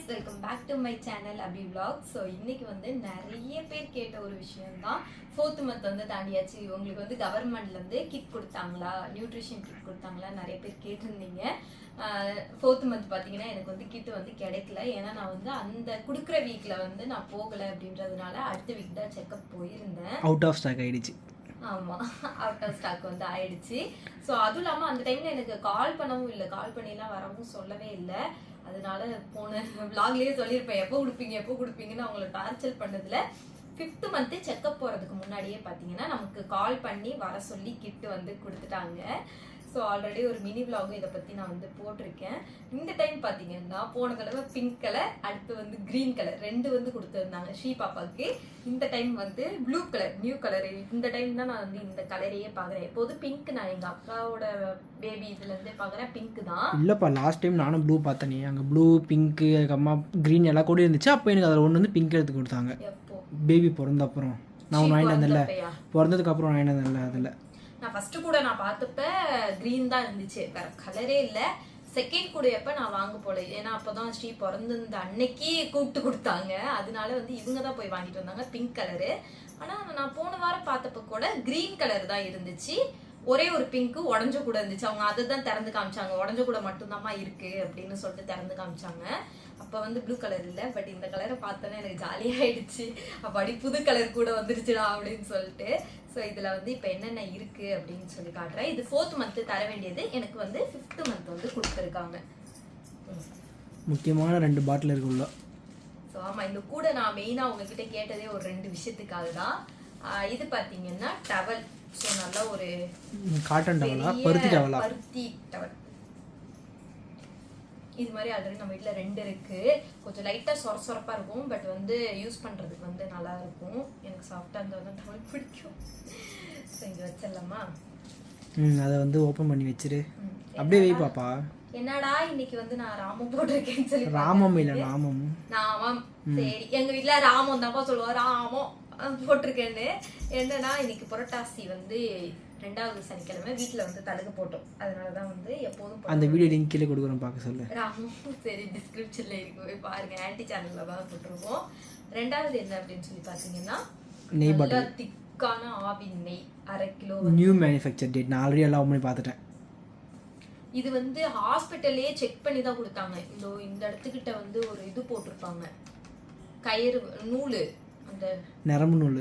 Guys welcome back to my channel Abhi vlog so இன்னைக்கு வந்து நிறைய பேர் கேட்ட ஒரு விஷயம் தான் ஃபோர்த் மந்த் வந்து தாண்டியாச்சு. உங்களுக்கு வந்து கவர்மெண்ட்லேருந்து கிட் கொடுத்தாங்களா? நியூட்ரிஷன் கிட் கொடுத்தாங்களா? நிறைய பேர் கேட்டிருந்தீங்க. ஃபோர்த் மந்த் பார்த்தீங்கன்னா எனக்கு வந்து கிட் வந்து கிடைக்கல. ஏன்னா நான் வந்து அந்த கொடுக்குற வீக்கில் வந்து நான் போகலை அப்படின்றதுனால அடுத்த வீக் தான் செக்கப் போயிருந்தேன். அவுட் ஆஃப் ஸ்டாக் ஆயிடுச்சு. ஆமாம் அவுட் ஆஃப் ஸ்டாக் வந்து ஆயிடுச்சு. ஸோ அதுவும் இல்லாமல் அந்த டைமில் எனக்கு கால் பண்ணவும் இல்லை. கால் பண்ணிலாம் வரவும் சொல்லவே இல்லை. அதனால போன vlogலயே சொல்லியிருப்பேன் எப்போ கொடுப்பீங்க எப்போ கொடுப்பீங்கன்னு அவங்கள டார்ச்சர் பண்ணதுல ஃபிஃப்த் மந்த்து செக்கப் போகிறதுக்கு முன்னாடியே பார்த்தீங்கன்னா நமக்கு கால் பண்ணி வர சொல்லி கிட்டு வந்து கொடுத்துட்டாங்க. ஸோ ஆல்ரெடி ஒரு மினி vlog இதை பற்றி நான் வந்து போட்டிருக்கேன். இந்த டைம் பார்த்தீங்கன்னா போன தடவை பிங்க் கலர் அடுத்து வந்து க்ரீன் கலர் ரெண்டு வந்து கொடுத்துருந்தாங்க ஷீ பாப்பாவுக்கு. இந்த டைம் வந்து ப்ளூ கலர் நியூ கலர் இந்த டைம் தான் நான் வந்து இந்த கலரையே பார்க்குறேன். எப்போதும் பிங்க் நான் எங்கள் அக்காவோட பேபி இதுலேருந்தே பார்க்குறேன். பிங்க் தான். இல்லைப்பா லாஸ்ட் டைம் நானும் ப்ளூ பார்த்தேனே. அங்கே ப்ளூ பிங்க்கு அதுக்கம்மா க்ரீன் எல்லாம் கூட இருந்துச்சு. அப்போ எனக்கு அதில் ஒன்று வந்து பிங்க் எடுத்து கொடுத்தாங்க. பேபி பிறந்த அப்புறம். நான் ஒன்று வாங்கிட்டு வந்தேன்ல? பிறந்ததுக்கு அப்புறம் வாங்கிட்டு வந்தேன்ல அதில். நான் ஃபர்ஸ்ட் கூட நான் பார்த்தப்ப க்ரீன் தான் இருந்துச்சு. வேற கலரே இல்லை. செகண்ட் கூட நான் வாங்க போல. ஏன்னா அப்போதான் ஸ்ரீ பிறந்திருந்த அன்னைக்கு கூப்பிட்டு கொடுத்தாங்க. அதனால வந்து இவங்க தான் போய் வாங்கிட்டு வந்தாங்க. பிங்க் கலரு ஆனால் நான் போன வாரம் பார்த்தப்ப கூட கிரீன் கலர் தான் இருந்துச்சு. ஒரே ஒரு பிங்க் உடஞ்ச கூட இருந்துச்சு. அவங்க அதை தான் திறந்து காமிச்சாங்க. உடஞ்ச கூட மட்டும்தாம்மா இருக்கு அப்படின்னு சொல்லிட்டு திறந்து காமிச்சாங்க. அப்ப வந்து ப்ளூ கலர் இல்லை பட் இந்த கலரை பார்த்தோன்னே எனக்கு ஜாலியாயிடுச்சு அப்ப அடி புது கலர் கூட வந்துருச்சுடா அப்படின்னு சொல்லிட்டு. ஸோ இதில் வந்து இப்போ என்னென்ன இருக்குது அப்படின்னு சொல்லி காட்டுறேன். இது ஃபோர்த் மந்த்து தர வேண்டியது. எனக்கு வந்து ஃபிஃப்த் மந்த் வந்து கொடுத்துருக்காங்க. முக்கியமான ரெண்டு பாட்டில் இருக்குள்ள ஸோ ஆமாம் இந்த கூட நான் மெயினாக உங்ககிட்ட கேட்டதே ஒரு ரெண்டு விஷயத்துக்காக தான் இது பார்த்தீங்கன்னா டவல் ஸோ நல்லா ஒரு காட்டன் டவலா பருத்தி டவலா பருத்தி டவல் இது மாதிரி ஆல்ரெடி நம்ம வீட்டில் ரெண்டு இருக்கு. கொஞ்சம் லைட்டாக சொர சொரப்பாக இருக்கும். பட் வந்து யூஸ் பண்ணுறதுக்கு வந்து நல்லா இருக்கும். எனக்கு சாஃப்டாக இருந்தால் தான் டவல் பிடிக்கும். ஸோ இங்கே வச்சிடலாமா? ம் அதை வந்து ஓப்பன் பண்ணி வச்சிரு. அப்படியே வை பாப்பா. என்னடா இன்னைக்கு வந்து நான் ராமம் போட்டிருக்கேன்னு சொல்லி ராமம் இல்லை நாமம். நாமம். சரி எங்க வீட்ல ராமம் தான்ப்பா சொல்லுவோம் ராமம். போட்டிருக்கேன்னு. என்னன்னா இன்னைக்கு புரட்டாசி வந்து ரெண்டாவது சனிக்கிழமை வீட்ல வந்து தழுகு போட்டோம். அதனாலதான் வந்து எப்போதும் அந்த வீடியோ லிங்க் கீழே கொடுக்குறோம் பார்க்க சொல்லு. சரி டிஸ்கிரிப்ஷன்ல இருக்கு. போய் பாருங்க ஆன்டி சேனல்ல தான் போட்டிருக்கோம். ரெண்டாவது என்ன அப்படின்னு சொல்லி பாத்தீங்கன்னா நெய் நல்லா திக்கான ஆவின் நெய் அரை கிலோ நியூ மேனுஃபேக்சர் டேட் நான் ஆல்ரெடி எல்லாம் பண்ணி பார்த்துட்டேன். இது வந்து ஹாஸ்பிட்டல்லே செக் பண்ணி தான் கொடுத்தாங்க. இந்த இந்த இடத்துக்கிட்ட வந்து ஒரு இது போட்டிருப்பாங்க. கயிறு நூலு. நரம்பு நூல்.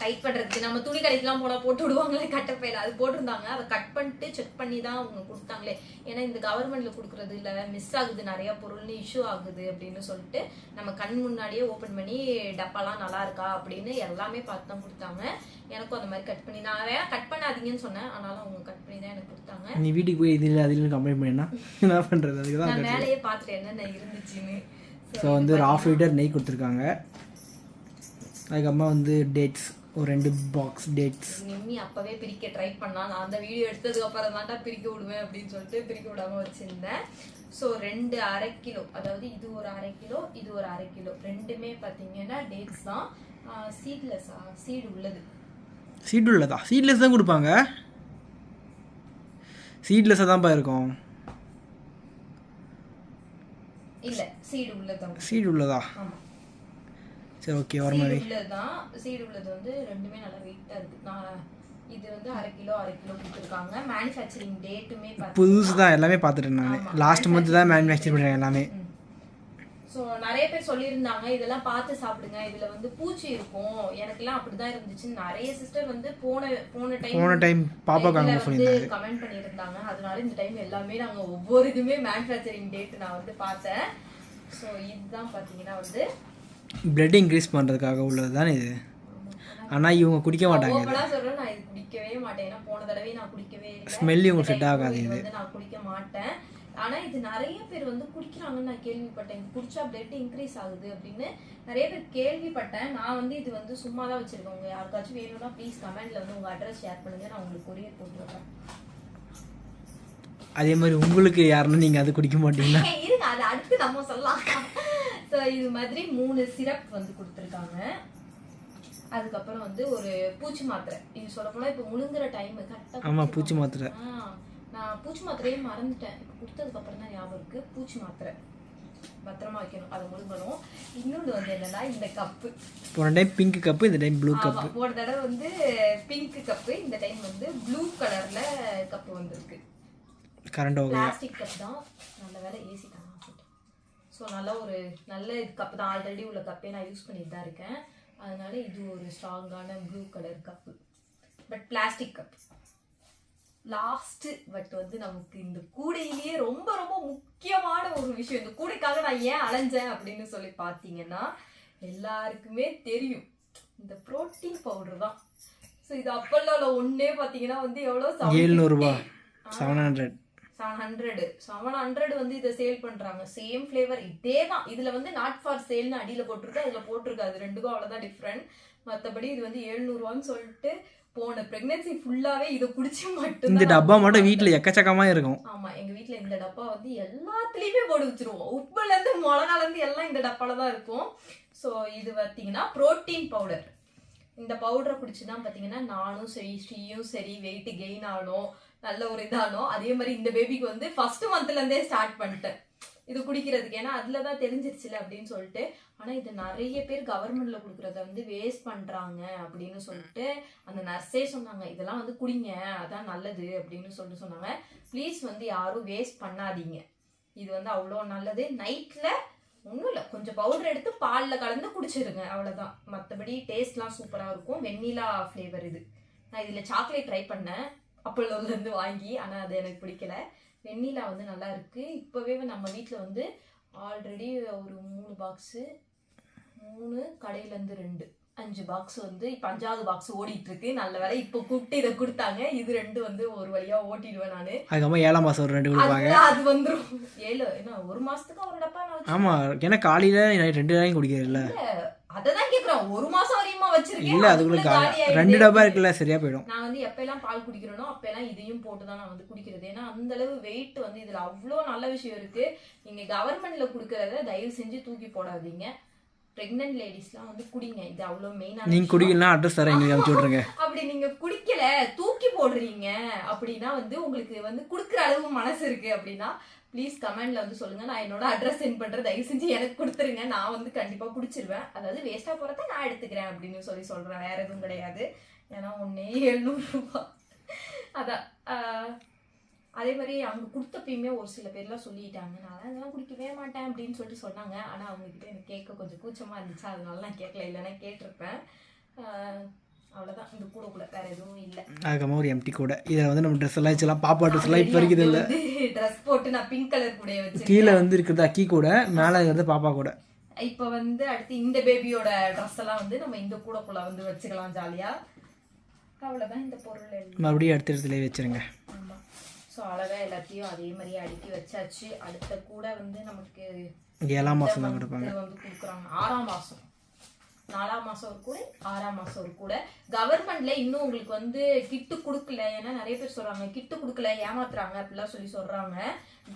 டைட் பண்றதுக்கு நம்ம துணி கடைக்கெல்லாம் போனா போட்டு விடுவாங்களே கட்டப்பையில அது போட்டிருந்தாங்க. அதை கட் பண்ணிட்டு செக் பண்ணி தான் அவங்க கொடுத்தாங்களே. ஏன்னா இந்த கவர்மெண்ட்ல கொடுக்கறது இல்ல. மிஸ் ஆகுது நிறைய பொருள்னு இஷ்யூ ஆகுது அப்படின்னு சொல்லிட்டு நம்ம கண் முன்னாடியே ஓபன் பண்ணி டப்பாலாம் நல்லா இருக்கா அப்படின்னு எல்லாமே பார்த்து தான் கொடுத்தாங்க. எனக்கும் அந்த மாதிரி கட் பண்ணி நான் நிறையா கட் பண்ணாதீங்கன்னு சொன்னேன். ஆனாலும் அவங்க கட் பண்ணி தான் எனக்கு கொடுத்தாங்க. நீ வீட்டுக்கு போய் இது இல்லை அது இல்லைன்னு கம்ப்ளைண்ட் பண்ணினா என்ன பண்ணுறது அதுக்கு தான் நான் மேலேயே பார்த்துட்டு என்னென்ன இருந்துச்சுன்னு. ஸோ வந்து ஒரு ஆஃப் லிட்டர் நெய் கொடுத்துருக்காங்க. அதுக்கப்புறமா வந்து டேட்ஸ் ஒரு ரெண்டு பாக்ஸ் டேட்ஸ் நிம்மி அப்பவே பிரிக்க ட்ரை பண்ணா. நான் அந்த வீடியோ எடுத்ததுக்கு அப்புறம் தான்டா பிரிக்க விடுவேன் அப்படின்னு சொல்லிட்டு பிரிக்க விடாம வச்சிருந்தேன். ஸோ ரெண்டு அரை கிலோ அதாவது இது ஒரு அரை கிலோ இது ஒரு அரை கிலோ. ரெண்டுமே பார்த்தீங்கன்னா டேட்ஸ் தான். சீட்லெஸ்ஸா சீடு உள்ளது. சீட் உள்ளதா? சீட்லெஸ் தான் கொடுப்பாங்க. சீட்லெஸ்ஸாக தான்ப்பா இருக்கும். இல்ல சீடு உள்ளது சீட் உள்ளதா? ஆமா. சரி ஓகே வர மாதிரி சீடு உள்ளது வந்து ரெண்டுமே நல்லா வெயிட்டா இருக்கு. நான் இது வந்து அரை கிலோ அரை கிலோ கொடுத்துருக்காங்க. மேனுஃபேக்சரிங் டேட்டுமே புதுசு தான் எல்லாமே பார்த்துட்டேன் நான் லாஸ்ட் மந்த் தான் மேனுஃபேக்சர் பண்ணுறேன் எல்லாமே. ஸோ நிறைய பேர் சொல்லியிருந்தாங்க இதெல்லாம் பார்த்து சாப்பிடுங்க. இதுல வந்து பூச்சி இருக்கும். எனக்கெல்லாம் அப்படிதான் இருந்துச்சு நிறைய சிஸ்டர் வந்து போன போன டைம் போன டைம் வந்து கமெண்ட் பண்ணியிருந்தாங்க. அதனால இந்த டைம் எல்லாமே நாங்க ஒவ்வொரு இதுமே மேனுஃபேக்சரிங் டேட் நான் வந்து பார்த்தேன். ஸோ இதுதான் பார்த்தீங்கன்னா வந்து பிளட் இன்க்ரீஸ் பண்ணுறதுக்காக உள்ளது தானே இது? ஆனால் இவங்க குடிக்க மாட்டாங்க இது. குடிக்கவே மாட்டேன். ஏன்னா போன தடவை நான் குடிக்கவே இல்லை. Smell இவங்களுக்கு இந்த set time ஆகாது இது. நான் குடிக்க மாட்டேன். ஆனா இது நிறைய பேர் வந்து குடிக்கிறாங்கன்னு நான் கேள்விப்பட்டேன். குடிச்சா பிளட் இன்க்ரீஸ் ஆகுது அப்படின்னு நிறைய பேர் கேள்விப்பட்டேன். நான் வந்து இது வந்து சும்மா தான் வச்சிருக்கேன். உங்க யாருக்காச்சும் வேணும்னா ப்ளீஸ் கமெண்ட்ல வந்து உங்க அட்ரஸ் ஷேர் பண்ணுங்க. நான் உங்களுக்கு கொரியர் போட்டு விடுறேன். அதே மாதிரி உங்களுக்கு யாருன்னா நீங்கள் அது குடிக்க மாட்டீங்கன்னா ஏய், இருங்க அது அடுத்து நம்ம சொல்லலாம். ஸோ இது மாதிரி மூணு சிரப் வந்து கொடுத்துருக்காங்க. அதுக்கப்புறம் வந்து ஒரு பூச்சி மாத்திரை. இது சொல்ல போனா இப்போ முழுங்குற டைம் கரெக்டாக ஆமாம் பூச்சி மாத்திரை. நான் பூச்சி மாத்திரையே மறந்துட்டேன். இப்போ கொடுத்ததுக்கு அப்புறம் தான் ஞாபகம் இருக்கு. பூச்சி மாத்திரை. பத்திரமா வைக்கணும். அதை முழுங்கணும். இன்னொன்று வந்து என்னன்னா இந்த கப்பு போன டைம் பிங்க் கப்பு இந்த டைம் ப்ளூ கப்பு போன தடவை வந்து பிங்க் கப்பு இந்த டைம் வந்து ப்ளூ கலர்ல கப்பு வந்திருக்கு. கரண்ட் பிளாஸ்டிக் கப் தான். நல்ல வேலை ஏசி ஸோ நல்ல ஒரு நல்ல கப் தான். ஆல்ரெடி உள்ள கப்பே நான் யூஸ் பண்ணிட்டு தான் இருக்கேன். அதனால இது ஒரு ஸ்ட்ராங்கான blue colour cup but plastic cup last but வந்து நமக்கு இந்த கூடையிலேயே ரொம்ப ரொம்ப முக்கியமான ஒரு விஷயம். இந்த கூடைக்காக நான் ஏன் அலைஞ்சேன் அப்படின்னு சொல்லி பார்த்தீங்கன்னா எல்லாருக்குமே தெரியும். இந்த புரோட்டீன் பவுடர் தான். ஸோ இது அப்பல்லோல ஒன்னே பார்த்தீங்கன்னா வந்து எவ்வளோ ஏழ்நூறுபா. Seven hundred seven hundred seven hundred வந்து இதை சேல் பண்றாங்க. சேம் ஃப்ளேவர் இதே தான் இதுல வந்து நாட் ஃபார் சேல்னு அடியில போட்டிருக்கு. அதுல போட்டிருக்கு அது ரெண்டுக்கும் அவ்வளவுதான் டிஃப்ரெண்ட் மத்தபடி இது வந்து 700 ரூபான்னு சொல்லிட்டு போன பிரெக்னன்சி ஃபுல்லாவே இதை குடிச்சு இந்த மட்டும் டப்பா மட்டும் வீட்டில் எக்கச்சக்கமாக இருக்கும். ஆமா. எங்க வீட்ல இந்த டப்பா வந்து எல்லாத்துலயுமே போட்டு வச்சிருவோம். உப்புல இருந்து மிளகால இருந்து எல்லாம் இந்த டப்பால தான் இருக்கும். ஸோ இது பார்த்தீங்கன்னா புரோட்டீன் பவுடர் இந்த பவுடரை குடிச்சு தான் பார்த்தீங்கன்னா நானும் சரி ஸ்ரீயும் சரி வெயிட் கெயின் ஆனோம் நல்ல ஒரு இதானோ? அதே மாதிரி இந்த பேபிக்கு வந்து ஃபர்ஸ்ட் மந்த்ல இருந்தே ஸ்டார்ட் பண்ணிட்டேன். இது குடிக்கிறதுக்கு. ஏன்னா அதுல தான் தெரிஞ்சிருச்சுல அப்படின்னு சொல்லிட்டு. ஆனா இது நிறைய பேர் கவர்மெண்ட்ல கொடுக்குறத வந்து வேஸ்ட் பண்றாங்க அப்படின்னு சொல்லிட்டு அந்த நர்ஸே சொன்னாங்க. இதெல்லாம் வந்து குடிங்க. அதான் நல்லது. அப்படின்னு சொல்லிட்டு சொன்னாங்க. ப்ளீஸ் வந்து யாரும் வேஸ்ட் பண்ணாதீங்க. இது வந்து அவ்வளோ நல்லது. நைட்ல ஒன்றும் இல்லை. கொஞ்சம் பவுடர் எடுத்து பாலில் கலந்து குடிச்சிருங்க. அவ்வளோதான் மற்றபடி டேஸ்ட்லாம் சூப்பராக இருக்கும். வெண்ணிலா ஃப்ளேவர் இது. நான் இதில் சாக்லேட் ட்ரை பண்ணேன். அப்பல்லோலேருந்து வாங்கி ஆனால் அது எனக்கு பிடிக்கல. வெண்ணிலா வந்து நல்லா இருக்கு. இப்போவே நம்ம வீட்டில் வந்து ஆல்ரெடி ஒரு மூணு பாக்ஸு மூணு கடையிலேருந்து ரெண்டு. அஞ்சு பாக்ஸ் வந்து இப்போ அஞ்சாவது பாக்ஸ் ஓடிட்டு இருக்கு நல்ல வேலை இப்போ கூப்பிட்டு இதை கொடுத்தாங்க. இது ரெண்டு வந்து ஒரு வழியா ஓட்டிடுவேன் நான். அதுக்கப்புறம் ஏழாம் மாதம் ஒரு ரெண்டு கொடுப்பாங்க. அது வந்துரும். ஏழு என்ன ஒரு மாசத்துக்கு ஒரு டப்பா ஆமாம் ஏன்னா காலையில் ரெண்டு நேரம் குடிக்கிறதில்ல அததான் கேக்குறேன் ஒரு மாசம் வரையுமா வச்சிருக்கேன். இல்லை அதுக்குள்ளே. ரெண்டு டப்பா இருக்குல்ல சரியா போயிடும். நான் வந்து எப்பெல்லாம் பால் குடிக்கிறேனோ அப்பெல்லாம் இதையும் போட்டு தான் நான் வந்து குடிக்கிறது. ஏன்னா அந்த அளவு வெயிட் வந்து இதுல அவ்வளோ நல்ல விஷயம் இருக்கு. நீங்க கவர்மெண்ட்ல குடுக்கறத தயவு செஞ்சு தூக்கி போடாதீங்க. பிரெக்னென்ட் லேடிஸ்லாம் வந்து குடிங்க. இது அவ்வளோ மெயினான நீங்கள் குடிக்கலாம் அட்ரஸ் தரேன் எங்களுக்கு அனுப்பிச்சி விட்ருங்க அப்படி நீங்க குடிக்கல தூக்கி போடுறீங்க அப்படின்னா வந்து உங்களுக்கு வந்து குடுக்குற அளவு மனசு இருக்கு அப்படின்னா ப்ளீஸ் கமெண்ட்ல வந்து சொல்லுங்க. நான் என்னோட அட்ரஸ் சென்ட் பண்றேன். தயவு செஞ்சு எனக்கு கொடுத்துருங்க. நான் வந்து கண்டிப்பா குடிச்சிருவேன் அதாவது வேஸ்டா போறத நான் எடுத்துக்கிறேன் அப்படின்னு சொல்லி சொல்றேன். வேற எதுவும் கிடையாது. ஏன்னா ஒன்னே எழுநூறு ரூபாய் அதான். அதே மாதிரி அவங்க கொடுத்தப்பயுமே ஒரு சில பேர்லாம் சொல்லிட்டாங்க. நான் அதெல்லாம் குடிக்கவே மாட்டேன் அப்படின்னு சொல்லிட்டு சொன்னாங்க. ஆனா அவங்க கிட்ட எனக்கு கேட்க கொஞ்சம் கூச்சமா இருந்துச்சு. அதனால நான் கேட்கல. இல்லைன்னா கேட்டிருப்பேன். ஆஹ், அவ்வளவுதான். இந்த கூட கூட வேற எதுவும் இல்லை. அதுக்கப்புறமா ஒரு எம்டி கூட. இதில் வந்து நம்ம ட்ரெஸ் எல்லாம் வச்சுலாம் பாப்பா ட்ரெஸ் எல்லாம் இப்போ வரைக்கும் இல்லை. ட்ரெஸ் போட்டு நான் பிங்க் கலர் கூட வச்சு கீழே வந்து இருக்கிறது அக்கி கூட. மேலே இருக்கிறது பாப்பா கூட. இப்போ வந்து அடுத்து இந்த பேபியோட ட்ரெஸ் எல்லாம் வந்து நம்ம இந்த கூடக்குள்ள வந்து வச்சுக்கலாம் ஜாலியா. அவ்வளவுதான் இந்த பொருள் மறுபடியும் அடுத்த இடத்துல வச்சிருங்க. ஆமா. ஸோ அழகா எல்லாத்தையும் அதே மாதிரியே அடுக்கி வச்சாச்சு. அடுத்த கூட வந்து நமக்கு ஏழாம் மாதம் தான் கொடுப்பாங்க. வந்து கொடுக்குறாங்க. ஆறாம் மாசம். நாலாம் மாசம் ஒரு கூட ஆறாம் மாசம் ஒரு கூட. கவர்மெண்ட்ல இன்னும் உங்களுக்கு வந்து கிட்டு கொடுக்கல. ஏன்னா நிறைய பேர் சொல்றாங்க கிட்டு கொடுக்கல ஏமாத்துறாங்க அப்படிலாம் சொல்லி சொல்றாங்க.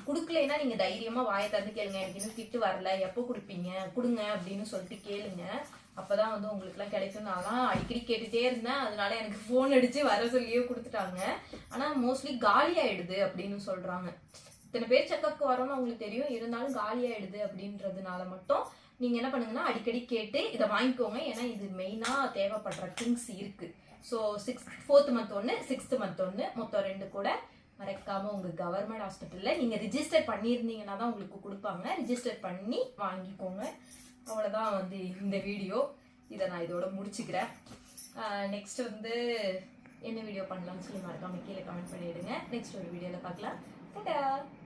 கொடுக்கலைன்னா நீங்க தைரியமா வாயை திறந்து கேளுங்க. எனக்கு இன்னும் கிட்டு வரல. எப்போ கொடுப்பீங்க? கொடுங்க அப்படின்னு சொல்லிட்டு கேளுங்க. அப்பதான் வந்து உங்களுக்குலாம் கிடைக்கும் நான் அடிக்கடி கேட்டுட்டே இருந்தேன். அதனால எனக்கு ஃபோன் அடிச்சு வர சொல்லியே கொடுத்துட்டாங்க. ஆனா மோஸ்ட்லி காலி ஆயிடுது அப்படின்னு சொல்றாங்க. இத்தனை பேர் செக்கப்க்கு வரோம்னு அவங்களுக்கு தெரியும். இருந்தாலும் காலி ஆயிடுது அப்படின்றதுனால மட்டும் நீங்க என்ன பண்ணுங்கன்னா அடிக்கடி கேட்டு இதை வாங்கிக்கோங்க. ஏன்னா இது மெயினா தேவைப்படுற திங்ஸ் இருக்கு. ஸோ சிக்ஸ் ஃபோர்த் மந்த் ஒன்று சிக்ஸ்த் மந்த் ஒன்று மொத்தம் ரெண்டு கூட மறக்காம உங்க கவர்மெண்ட் ஹாஸ்பிட்டல்ல நீங்க ரிஜிஸ்டர் பண்ணியிருந்தீங்கன்னா தான் உங்களுக்கு கொடுப்பாங்க. ரிஜிஸ்டர் பண்ணி வாங்கிக்கோங்க. அவ்வளவுதான் வந்து இந்த வீடியோ இதை நான் இதோட முடிச்சுக்கிறேன். நெக்ஸ்ட் வந்து என்ன வீடியோ பண்ணலாம்னு சொல்லி மறக்காம கீழே கமெண்ட் பண்ணிடுங்க. நெக்ஸ்ட் ஒரு வீடியோல பார்க்கலாம். Ta-da!